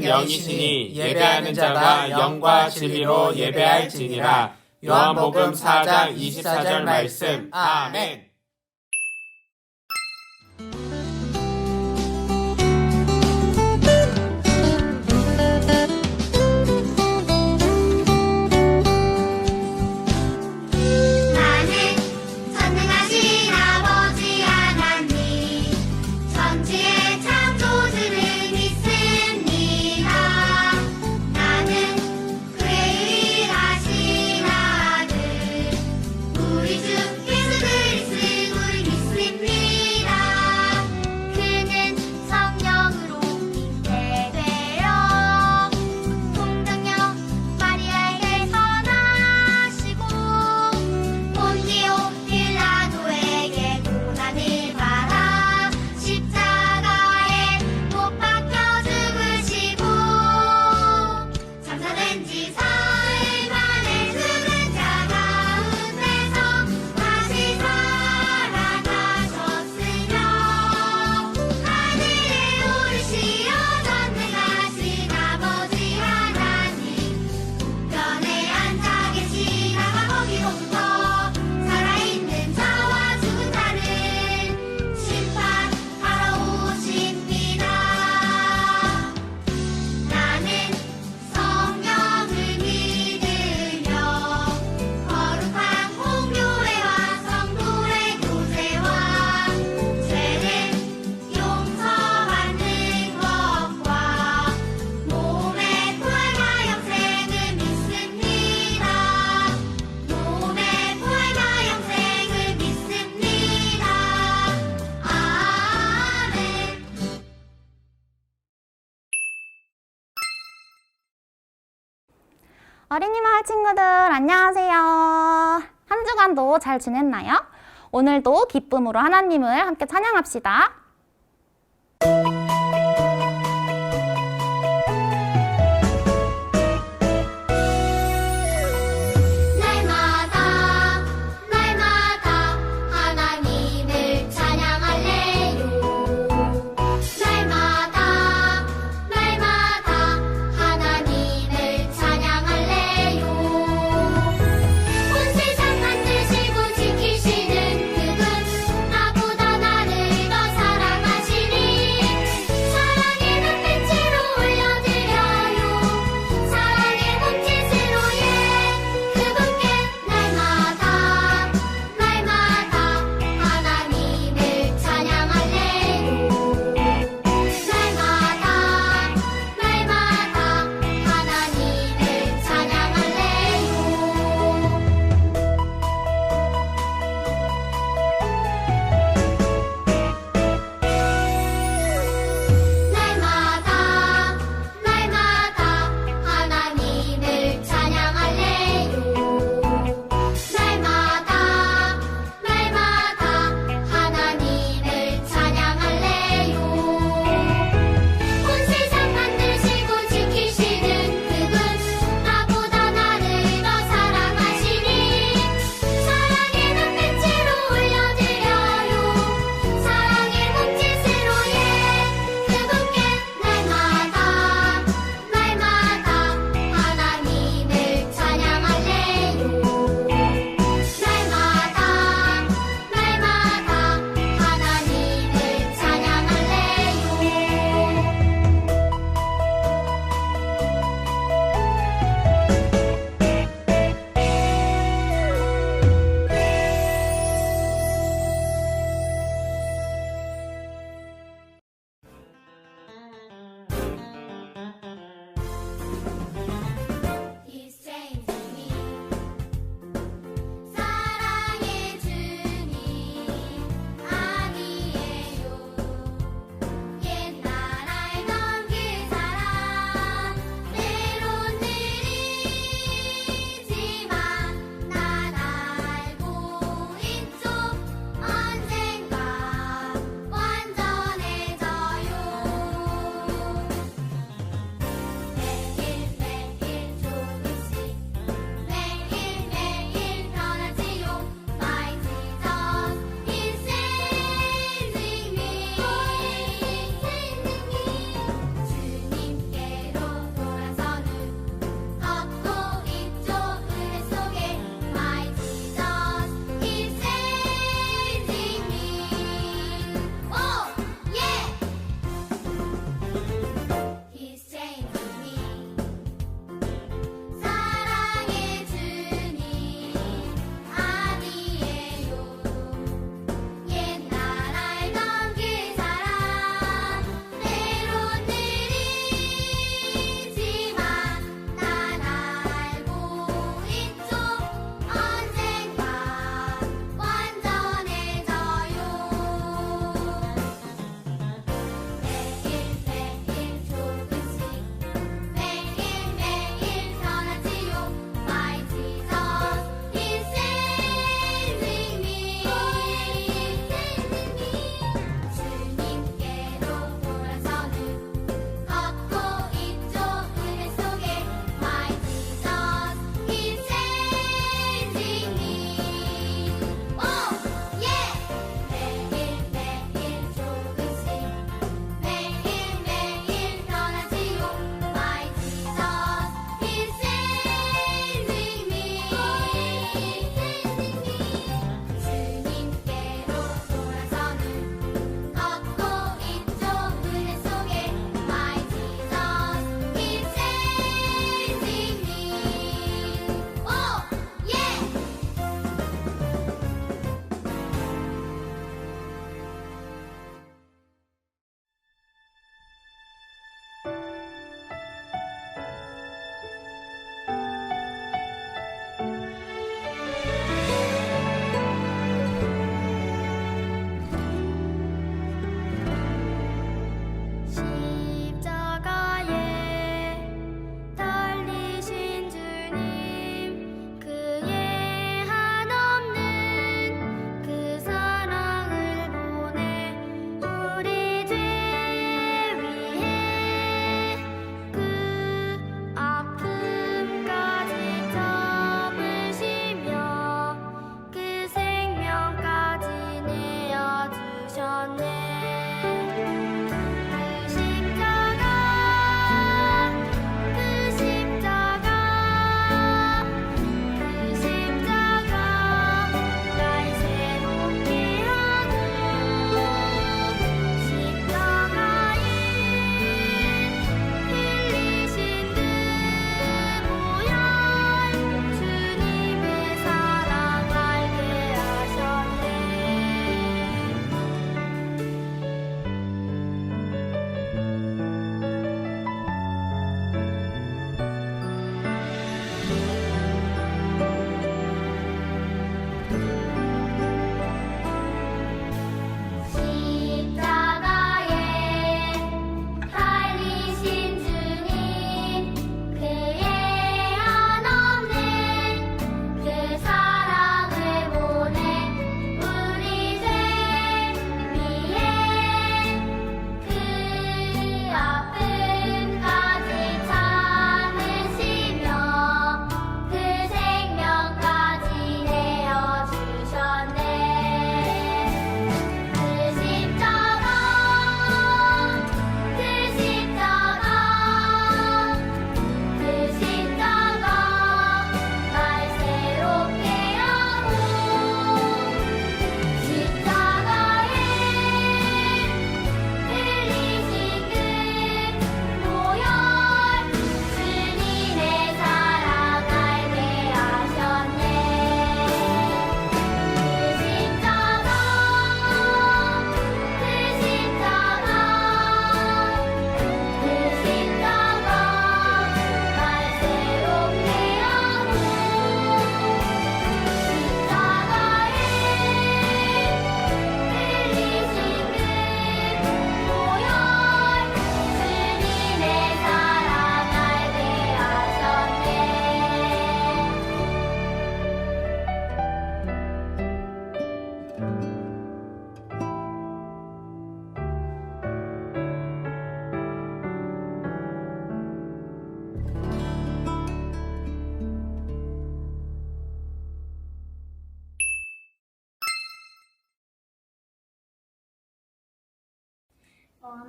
하나님 영이시니 예배하는 자가 영과 진리로 예배할지니라. 요한복음 4장 24절 말씀. 아멘. 여러분들 안녕하세요. 한 주간도 잘 지냈나요? 오늘도 기쁨으로 하나님을 함께 찬양합시다.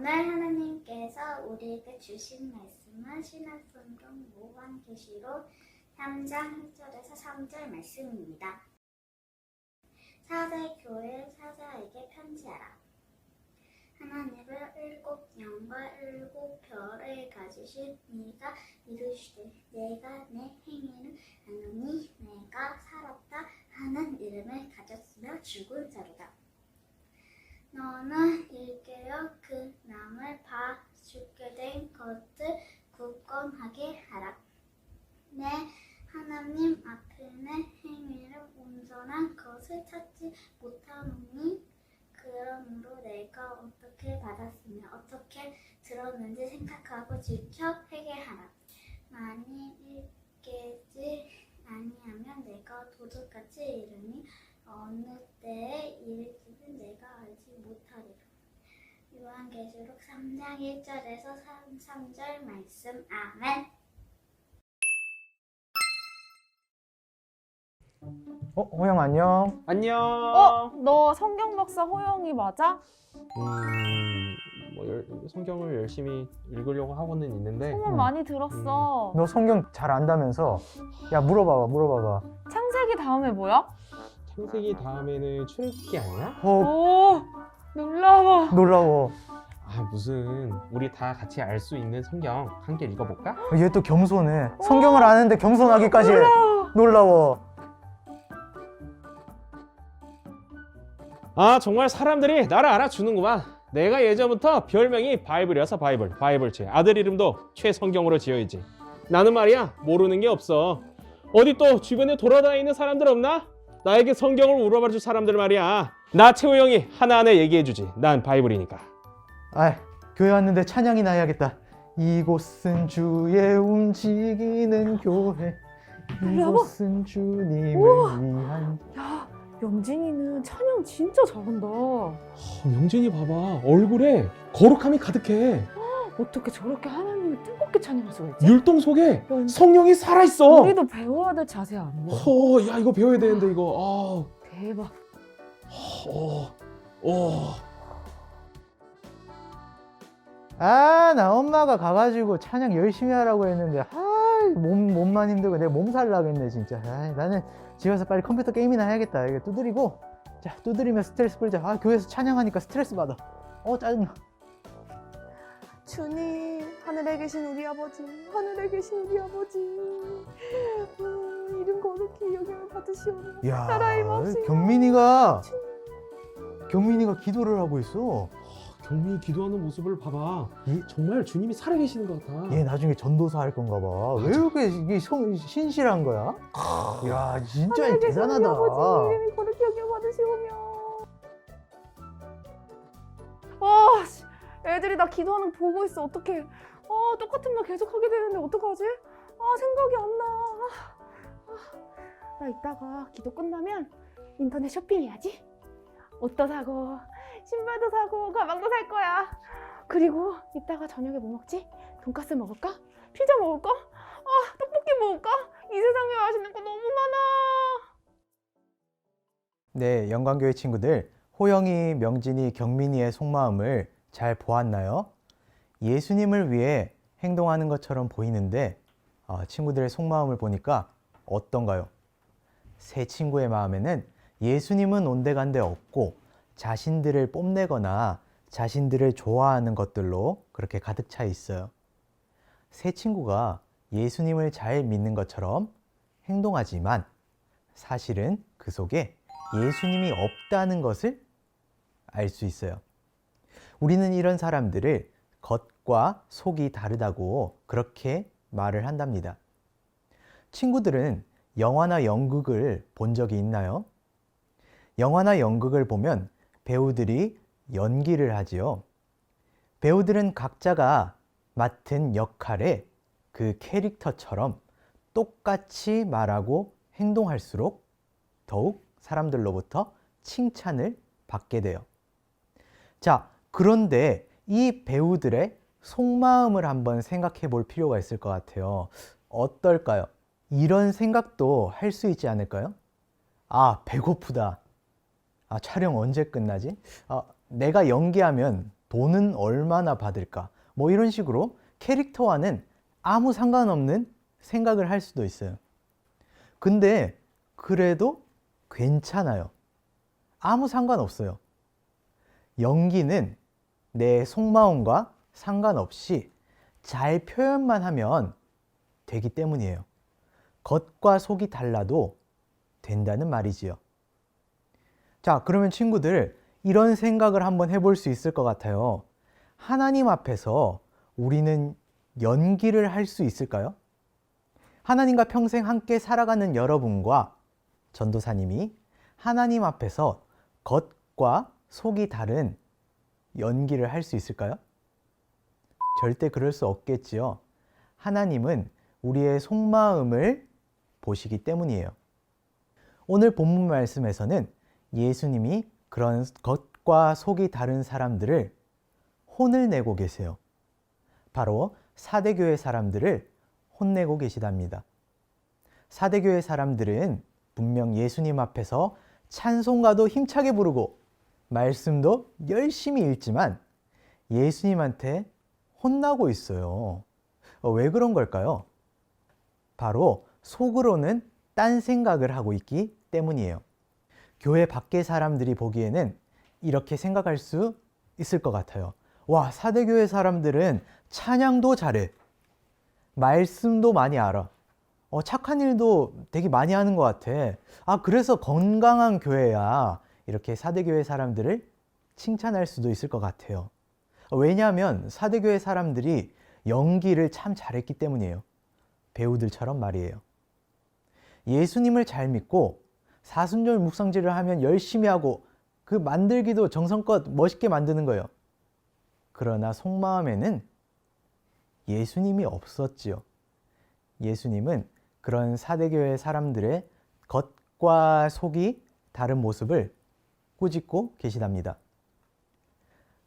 오늘 하나님께서 우리에게 주신 말씀은 신약성경 모관계시록 3장 1절에서 3절 말씀입니다. 사대 교회 사자에게 편지하라. 하나님을 일곱 영과 일곱 별을 가지신 네가 이르시되 내가 내 행위를 하노니 내가 살았다 하는 이름을 가졌으며 죽을 자로다. 너는 일깨어 그 남을 봐 죽게 된 것을 굳건하게 하라. 내 하나님 앞에 내 행위를 온전한 것을 찾지 못하노니 그러므로 내가 어떻게 받았으며 어떻게 들었는지 생각하고 지켜 회개하라. 만일 일깨지 아니하면 내가 도둑같이 이르니 어느 때에 이를지는 내가 알지 못하리라. 요한계시록 3장 1절에서 3, 3절 말씀 아멘. 어, 호영 안녕. 안녕. 어? 너 성경 박사 호영이 맞아? 음, 뭐 열, 성경을 열심히 읽으려고 하고는 있는데 소문 음. 많이 들었어. 너 성경 잘 안다면서? 야, 물어봐봐, 물어봐봐. 창세기 다음에 뭐야? 창세기 다음에는 출애굽기 아니야? 어, 오 놀라워. 놀라워. 아 무슨 우리 다 같이 알 수 있는 성경 함께 읽어볼까? 얘 또 겸손해. 성경을 아는데 겸손하기까지 해. 놀라워. 놀라워. 아 정말 사람들이 나를 알아주는구만 내가 예전부터 별명이 바이블이어서 바이블 바이블 제 아들 이름도 최성경으로 지어있지 나는 말이야 모르는 게 없어 어디 또 주변에 돌아다니는 사람들 없나? 나에게 성경을 물어봐 줄 사람들 말이야 나 최호 형이 하나하나 얘기해 주지 난 바이블이니까 아, 교회 왔는데 찬양이나 해야겠다. 이곳은 주의 움직이는 교회. 이곳은 주님을 위한. 야 영진이는 찬양 진짜 잘한다. 어, 명진이 봐봐 얼굴에 거룩함이 가득해 어떻게 저렇게 하나님을 뜨겁게 찬양할 수가 있지? 율동 속에 야, 성령이 살아있어 우리도 배워야 될 자세 아니야? 어, 야 이거 배워야 되는데 이거 대박. 아, 어, 어. 아, 나 엄마가 가가지고 찬양 열심히 하라고 했는데, 아, 몸, 몸만 힘들고 내 몸살 나겠네, 진짜. 아, 나는 집에서 빨리 컴퓨터 게임이나 해야겠다. 이거 두드리고, 자, 두드리면 스트레스 풀자. 아, 교회에서 찬양하니까 스트레스 받아. 어, 짜증나. 주님, 하늘에 계신 우리 아버지, 하늘에 계신 우리 아버지, 음, 이름 거룩히 여김을 받으시오며 야, 몹시 경민이가, 경민이가 기도를 하고 있어. 경민이 기도하는 모습을 봐봐. 이- 정말 주님이 살아계시는 것 같아. 얘 나중에 전도사 할 건가 봐. 왜 이렇게 이게 성- 신실한 거야? 야, 진짜 하늘에 계신 우리 대단하다. 아버지, 이름이 거룩히 여김을 받으시오며 와, 씨, 애들이 나 기도하는 거 보고 있어. 어떡해. 아, 똑같은 말 계속 하게 되는데 어떡하지? 아, 생각이 안 나. 아, 아, 나 이따가 기도 끝나면 인터넷 쇼핑해야지. 옷도 사고, 신발도 사고, 가방도 살 거야. 그리고 이따가 저녁에 뭐 먹지? 돈까스 먹을까? 피자 먹을까? 아, 떡볶이 먹을까? 이 세상에 맛있는 거 너무 많아. 네, 영광교회 친구들, 호영이, 명진이, 경민이의 속마음을 잘 보았나요? 예수님을 위해 행동하는 것처럼 보이는데 어, 친구들의 속마음을 보니까 어떤가요? 세 친구의 마음에는 예수님은 온데간데 없고 자신들을 뽐내거나 자신들을 좋아하는 것들로 그렇게 가득 차 있어요. 세 친구가 예수님을 잘 믿는 것처럼 행동하지만 사실은 그 속에 예수님이 없다는 것을 알 수 있어요. 우리는 이런 사람들을 겉과 속이 다르다고 그렇게 말을 한답니다. 친구들은 영화나 연극을 본 적이 있나요? 영화나 연극을 보면 배우들이 연기를 하지요. 배우들은 각자가 맡은 역할에 그 캐릭터처럼 똑같이 말하고 행동할수록 더욱 사람들로부터 칭찬을 받게 돼요. 자, 그런데 이 배우들의 속마음을 한번 생각해 볼 필요가 있을 것 같아요. 어떨까요? 이런 생각도 할 수 있지 않을까요? 아, 배고프다. 아, 촬영 언제 끝나지? 아, 내가 연기하면 돈은 얼마나 받을까? 뭐 이런 식으로 캐릭터와는 아무 상관없는 생각을 할 수도 있어요. 근데 그래도 괜찮아요. 아무 상관없어요. 연기는 내 속마음과 상관없이 잘 표현만 하면 되기 때문이에요. 겉과 속이 달라도 된다는 말이지요. 자, 그러면 친구들, 이런 생각을 한번 해볼 수 있을 것 같아요. 하나님 앞에서 우리는 연기를 할 수 있을까요? 하나님과 평생 함께 살아가는 여러분과 전도사님이 하나님 앞에서 겉과 속이 다른 연기를 할 수 있을까요? 절대 그럴 수 없겠지요. 하나님은 우리의 속마음을 보시기 때문이에요. 오늘 본문 말씀에서는 예수님이 그런 겉과 속이 다른 사람들을 혼을 내고 계세요. 바로 사대교회 사람들을 혼내고 계시답니다. 사대교회 사람들은 분명 예수님 앞에서 찬송가도 힘차게 부르고 말씀도 열심히 읽지만 예수님한테 혼나고 있어요. 어, 왜 그런 걸까요? 바로 속으로는 딴 생각을 하고 있기 때문이에요. 교회 밖의 사람들이 보기에는 이렇게 생각할 수 있을 것 같아요. 와, 사대교회 사람들은 찬양도 잘해. 말씀도 많이 알아. 어, 착한 일도 되게 많이 하는 것 같아. 아, 그래서 건강한 교회야. 이렇게 사대교회 사람들을 칭찬할 수도 있을 것 같아요. 왜냐하면 사대교회 사람들이 연기를 참 잘했기 때문이에요. 배우들처럼 말이에요. 예수님을 잘 믿고 사순절 묵상제를 하면 열심히 하고 그 만들기도 정성껏 멋있게 만드는 거예요. 그러나 속마음에는 예수님이 없었지요. 예수님은 그런 사대교회 사람들의 겉과 속이 다른 모습을 꾸짖고 계시답니다.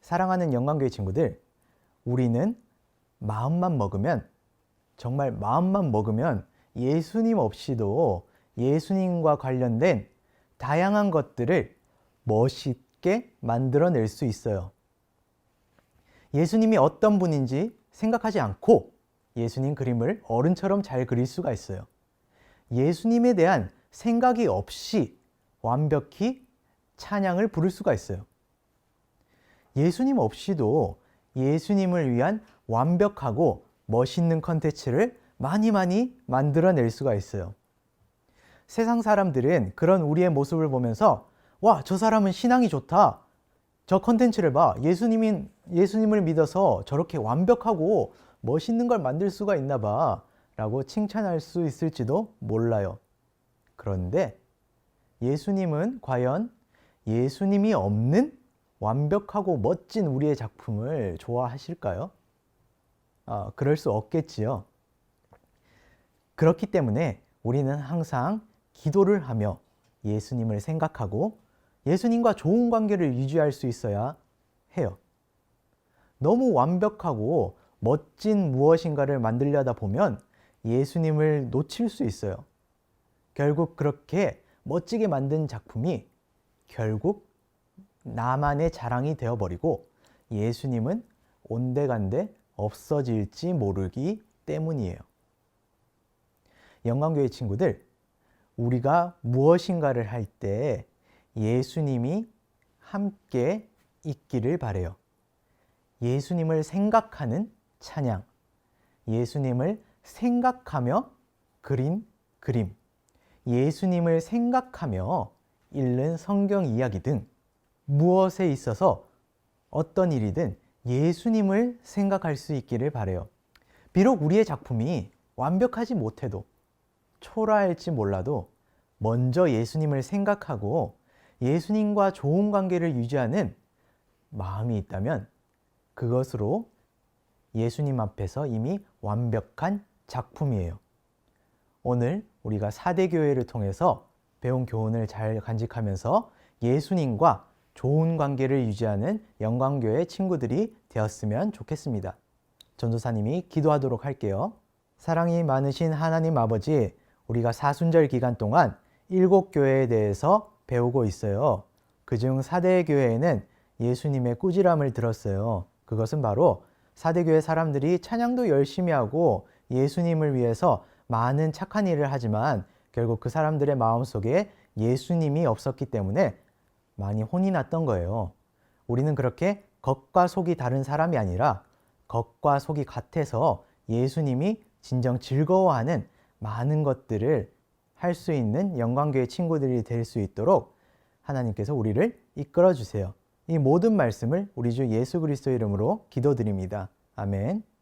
사랑하는 영광교회 친구들, 우리는 마음만 먹으면 정말 마음만 먹으면 예수님 없이도 예수님과 관련된 다양한 것들을 멋있게 만들어낼 수 있어요. 예수님이 어떤 분인지 생각하지 않고 예수님 그림을 어른처럼 잘 그릴 수가 있어요. 예수님에 대한 생각이 없이 완벽히 찬양을 부를 수가 있어요. 예수님 없이도 예수님을 위한 완벽하고 멋있는 컨텐츠를 많이 많이 만들어낼 수가 있어요. 세상 사람들은 그런 우리의 모습을 보면서 와, 저 사람은 신앙이 좋다. 저 컨텐츠를 봐. 예수님인, 예수님을 믿어서 저렇게 완벽하고 멋있는 걸 만들 수가 있나 봐. 라고 칭찬할 수 있을지도 몰라요. 그런데 예수님은 과연 예수님이 없는 완벽하고 멋진 우리의 작품을 좋아하실까요? 아, 그럴 수 없겠지요. 그렇기 때문에 우리는 항상 기도를 하며 예수님을 생각하고 예수님과 좋은 관계를 유지할 수 있어야 해요. 너무 완벽하고 멋진 무엇인가를 만들려다 보면 예수님을 놓칠 수 있어요. 결국 그렇게 멋지게 만든 작품이 결국 나만의 자랑이 되어버리고 예수님은 온데간데 없어질지 모르기 때문이에요. 영광교회 친구들, 우리가 무엇인가를 할 때 예수님이 함께 있기를 바래요. 예수님을 생각하는 찬양, 예수님을 생각하며 그린 그림, 예수님을 생각하며 읽는 성경 이야기 등 무엇에 있어서 어떤 일이든 예수님을 생각할 수 있기를 바래요. 비록 우리의 작품이 완벽하지 못해도 초라할지 몰라도 먼저 예수님을 생각하고 예수님과 좋은 관계를 유지하는 마음이 있다면 그것으로 예수님 앞에서 이미 완벽한 작품이에요. 오늘 우리가 사대 교회를 통해서 배운 교훈을 잘 간직하면서 예수님과 좋은 관계를 유지하는 영광교회 친구들이 되었으면 좋겠습니다. 전도사님이 기도하도록 할게요. 사랑이 많으신 하나님 아버지, 우리가 사순절 기간 동안 일곱 교회에 대해서 배우고 있어요. 그중 사대 교회에는 예수님의 꾸지람을 들었어요. 그것은 바로 사대 교회 사람들이 찬양도 열심히 하고 예수님을 위해서 많은 착한 일을 하지만 결국 그 사람들의 마음속에 예수님이 없었기 때문에 많이 혼이 났던 거예요. 우리는 그렇게 겉과 속이 다른 사람이 아니라 겉과 속이 같아서 예수님이 진정 즐거워하는 많은 것들을 할 수 있는 영광교회 친구들이 될 수 있도록 하나님께서 우리를 이끌어 주세요. 이 모든 말씀을 우리 주 예수 그리스도 이름으로 기도드립니다. 아멘.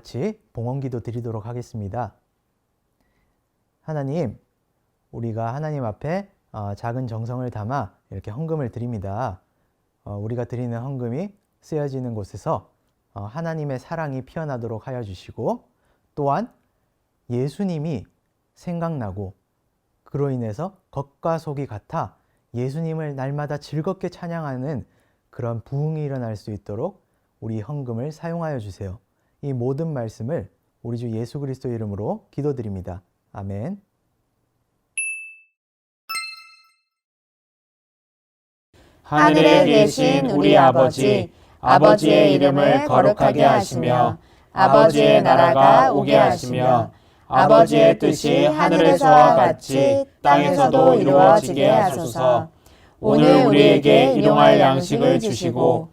같이 봉헌기도 드리도록 하겠습니다. 하나님, 우리가 하나님 앞에 어, 작은 정성을 담아 이렇게 헌금을 드립니다. 어, 우리가 드리는 헌금이 쓰여지는 곳에서 어, 하나님의 사랑이 피어나도록 하여 주시고 또한 예수님이 생각나고 그로 인해서 겉과 속이 같아 예수님을 날마다 즐겁게 찬양하는 그런 부흥이 일어날 수 있도록 우리 헌금을 사용하여 주세요. 이 모든 말씀을 우리 주 예수 그리스도 이름으로 기도드립니다. 아멘. 하늘에 계신 우리 아버지, 아버지의 이름을 거룩하게 하시며, 아버지의 나라가 오게 하시며, 아버지의 뜻이 하늘에서와 같이 땅에서도 이루어지게 하소서. 오늘 우리에게 일용할 양식을 주시고,